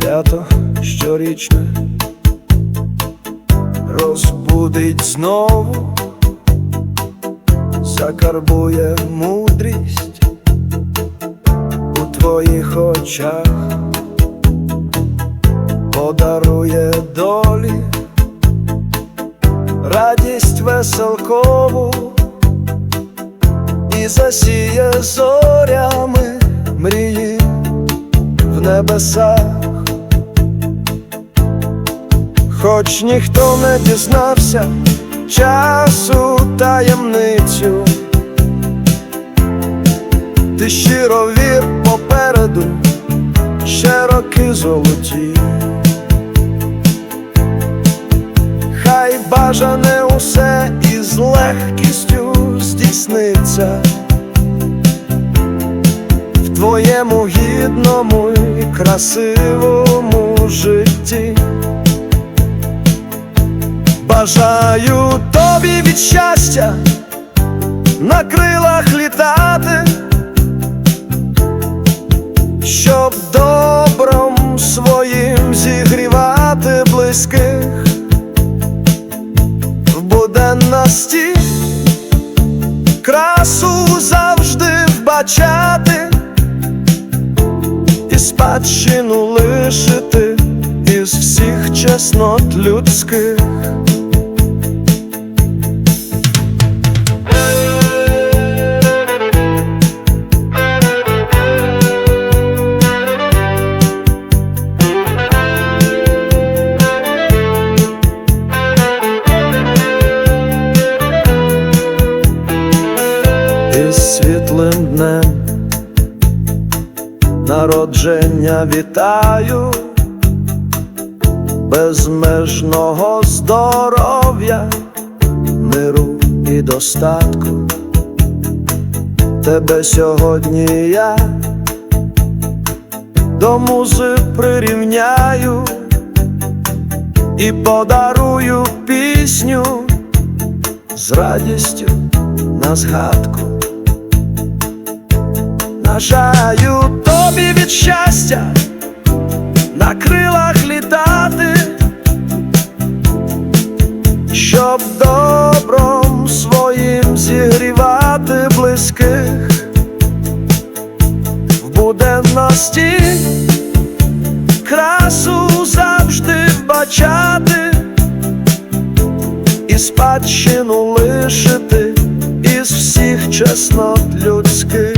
свято щорічне розбудить знову, закарбує мудрість у твоїх очах, подарує долі, радість веселкову і засіє зорями мрії в небесах, хоч ніхто не дізнався часу таємницю, ти щиро вір попереду, ще роки золоті. Хай бажане усе із легкістю здійсниться твоєму гідному і красивому житті. Бажаю тобі від щастя. На крилах літати, щоб добром своїм зігрівати близьких. В буденності красу завжди вбачати. І спадщину лишити із всіх чеснот людських. Народження вітаю, безмежного здоров'я, миру і достатку. Тебе сьогодні я до музи прирівняю і подарую пісню з радістю на згадку. Бажаю тобі від щастя на крилах літати, щоб добром своїм зігрівати близьких в буденності красу завжди вбачати і спадщину лишити із всіх чеснот людських.